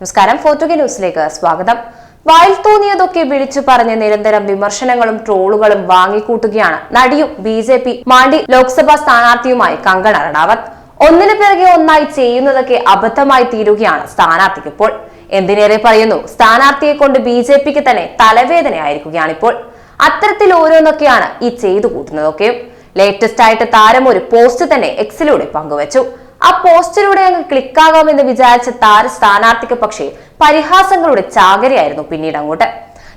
നമസ്കാരം. ഫോർട്ടുഗ ന്യൂസിലേക്ക് സ്വാഗതം. വായിൽ തോന്നിയതൊക്കെ വിളിച്ചു പറഞ്ഞ് നിരന്തരം വിമർശനങ്ങളും ട്രോളുകളും വാങ്ങിക്കൂട്ടുകയാണ് നടിയും ബി ജെ പി മാണ്ടി ലോക്സഭാ സ്ഥാനാർത്ഥിയുമായി കങ്കണ റണാവത്ത്. ഒന്നിനു പിറകെ ഒന്നായി ചെയ്യുന്നതൊക്കെ അബദ്ധമായി തീരുകയാണ് സ്ഥാനാർത്ഥിക്ക് ഇപ്പോൾ എന്തിനേറെ പറയുന്നു സ്ഥാനാർത്ഥിയെ കൊണ്ട് ബി ജെ പിക്ക് തന്നെ തലവേദനയായിരിക്കുകയാണ് ഇപ്പോൾ അത്തരത്തിൽ ഓരോന്നൊക്കെയാണ് ഈ ചെയ്തു കൂട്ടുന്നതൊക്കെയും ലേറ്റസ്റ്റ് ആയിട്ട് താരം ഒരു പോസ്റ്റ് തന്നെ എക്സിലൂടെ പങ്കുവച്ചു. ആ പോസ്റ്റിലൂടെ അങ്ങ് ക്ലിക്കാകാമെന്ന് വിചാരിച്ച താര സ്ഥാനാർത്ഥിക്ക് പക്ഷേ പരിഹാസങ്ങളുടെ ചാകരയായിരുന്നു പിന്നീട് അങ്ങോട്ട്.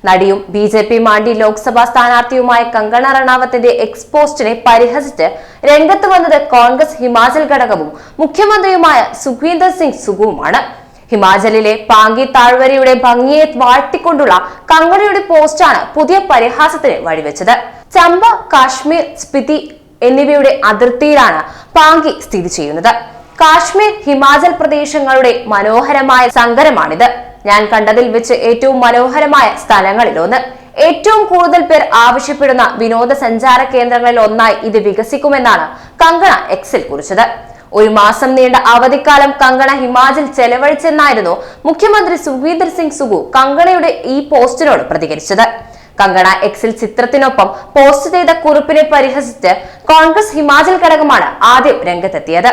നടിയും B J P Mandi Lok Sabha സ്ഥാനാർത്ഥിയുമായ Kangana റണാവത്തിന്റെ എക്സ് പോസ്റ്റിനെ പരിഹസിച്ച് രംഗത്ത് വന്നത് കോൺഗ്രസ് ഹിമാചൽ ഘടകവും മുഖ്യമന്ത്രിയുമായ സുഖീന്ദർ സിംഗ് സുഖുവുമാണ് ഹിമാചലിലെ പാങ്കി താഴ്വരയുടെ ഭംഗിയെ വാഴ്ത്തിക്കൊണ്ടുള്ള കങ്കണയുടെ പോസ്റ്റാണ് പുതിയ പരിഹാസത്തിന് വഴിവെച്ചത്. ചമ്പ കാശ്മീർ സ്പിതി എന്നിവയുടെ അതിർത്തിയിലാണ് പാങ്കി സ്ഥിതി ചെയ്യുന്നത്. കാശ്മീർ ഹിമാചൽ പ്രദേശങ്ങളുടെ മനോഹരമായ സങ്കരമാണിത്. ഞാൻ കണ്ടതിൽ വെച്ച് ഏറ്റവും മനോഹരമായ സ്ഥലങ്ങളിലൊന്ന്. ഏറ്റവും കൂടുതൽ പേർ ആവശ്യപ്പെടുന്ന വിനോദസഞ്ചാര കേന്ദ്രങ്ങളിൽ ഒന്നായി ഇത് വികസിക്കുമെന്നാണ് കങ്കണ എക്സിൽ കുറിച്ചത്. ഒരു മാസം നീണ്ട അവധിക്കാലം കങ്കണ ഹിമാചൽ ചെലവഴിച്ചെന്നായിരുന്നു മുഖ്യമന്ത്രി സുഖീന്ദർ സിംഗ് സുഗു കങ്കണയുടെ ഈ പോസ്റ്റിനോട് പ്രതികരിച്ചത്. കങ്കണ എക്സിൽ ചിത്രത്തിനൊപ്പം പോസ്റ്റ് ചെയ്ത കുറിപ്പിനെ പരിഹസിച്ച് കോൺഗ്രസ് ഹിമാചൽ ഘടകമാണ് ആദ്യം രംഗത്തെത്തിയത്.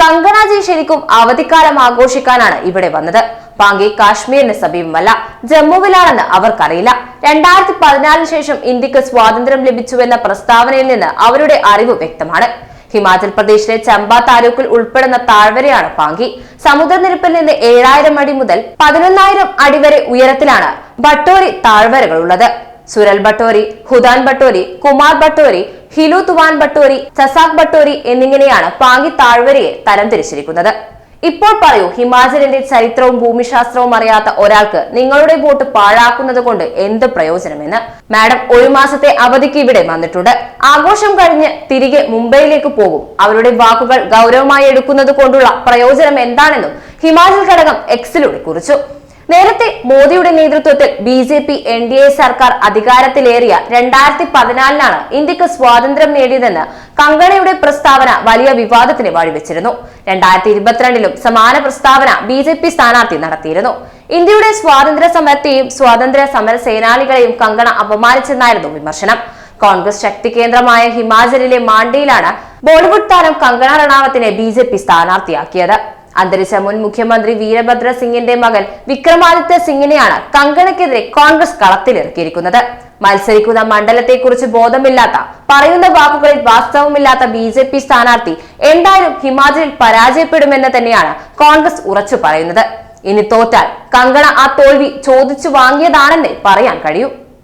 കങ്കണാജി ശരിക്കും അവധിക്കാലം ആഘോഷിക്കാനാണ് ഇവിടെ വന്നത്. പാങ്കി കാശ്മീരിന് സമീപമല്ല ജമ്മുവിലാണെന്ന് അവർക്കറിയില്ല. രണ്ടായിരത്തി പതിനാലിന് ശേഷം ഇന്ത്യയ്ക്ക് സ്വാതന്ത്ര്യം ലഭിച്ചുവെന്ന പ്രസ്താവനയിൽ നിന്ന് അവരുടെ അറിവ് വ്യക്തമാണ്. ഹിമാചൽ പ്രദേശിലെ ചമ്പ താലൂക്കിൽ ഉൾപ്പെടുന്ന താഴ്വരയാണ് പാങ്കി സമുദ്രനിരപ്പിൽ നിന്ന് ഏഴായിരം അടി മുതൽ പതിനൊന്നായിരം അടി വരെ ഉയരത്തിലാണ് ബട്ടോരി താഴ്വരകളുള്ളത്. സുരൽ ബട്ടോരി ഹുദാൻ ബട്ടോരി കുമാർ ബട്ടോരി ഹിലു തുവാൻ ബട്ടോരി സസാഖ് ബട്ടോരി എന്നിങ്ങനെയാണ് പാങ്കി താഴ്വരയെ തരംതിരിച്ചിരിക്കുന്നത് ഇപ്പോൾ പറയൂ ഹിമാചലിന്റെ ചരിത്രവും ഭൂമിശാസ്ത്രവും അറിയാത്ത ഒരാൾക്ക് നിങ്ങളുടെ വോട്ട് പാഴാക്കുന്നത് കൊണ്ട് എന്ത് പ്രയോജനമെന്ന്? മാഡം ഒരു മാസത്തെ അവധിക്ക് ഇവിടെ വന്നിട്ടുണ്ട്. ആഘോഷം കഴിഞ്ഞ് തിരികെ മുംബൈയിലേക്ക് പോകും. അവരുടെ വാക്കുകൾ ഗൗരവമായി എടുക്കുന്നത് കൊണ്ടുള്ള പ്രയോജനം എന്താണെന്നും ഹിമാചൽ ഘടകം എക്സിലൂടെ കുറിച്ചു. നേരത്തെ മോദിയുടെ നേതൃത്വത്തിൽ B J P N D A സർക്കാർ അധികാരത്തിലേറിയ രണ്ടായിരത്തി പതിനാലിനാണ് ഇന്ത്യയ്ക്ക് സ്വാതന്ത്ര്യം നേടിയതെന്ന് കങ്കണയുടെ പ്രസ്താവന വലിയ വിവാദത്തിന് വഴിവെച്ചിരുന്നു. രണ്ടായിരത്തി ഇരുപത്തിരണ്ടിലും സമാന പ്രസ്താവന ബി ജെ പി സ്ഥാനാർത്ഥി നടത്തിയിരുന്നു. ഇന്ത്യയുടെ സ്വാതന്ത്ര്യ സമരത്തെയും സ്വാതന്ത്ര്യ സമര സേനാനികളെയും കങ്കണ അപമാനിച്ചെന്നായിരുന്നു വിമർശനം. കോൺഗ്രസ് ശക്തി കേന്ദ്രമായ ഹിമാചലിലെ മാണ്ഡിയിലാണ് ബോളിവുഡ് താരം കങ്കണ റണാവത്തിനെ ബി ജെ പി സ്ഥാനാർത്ഥിയാക്കിയത്. അന്തരിച്ച മുൻ മുഖ്യമന്ത്രി വീരഭദ്ര സിംഗിന്റെ മകൻ വിക്രമാദിത്യ സിംഗിനെയാണ് കങ്കണയ്ക്കെതിരെ കോൺഗ്രസ് കളത്തിലിറക്കിയിരിക്കുന്നത്. മത്സരിക്കുന്ന മണ്ഡലത്തെക്കുറിച്ച് ബോധമില്ലാത്ത പറയുന്ന വാക്കുകളിൽ വാസ്തവമില്ലാത്ത ബി ജെ പി സ്ഥാനാർത്ഥി എന്തായാലും ഹിമാചലിൽ പരാജയപ്പെടുമെന്ന് തന്നെയാണ് കോൺഗ്രസ് ഉറച്ചു പറയുന്നത്. ഇനി തോറ്റാൽ കങ്കണ ആ തോൽവി ചോദിച്ചു വാങ്ങിയതാണെന്നേ പറയാൻ കഴിയൂ.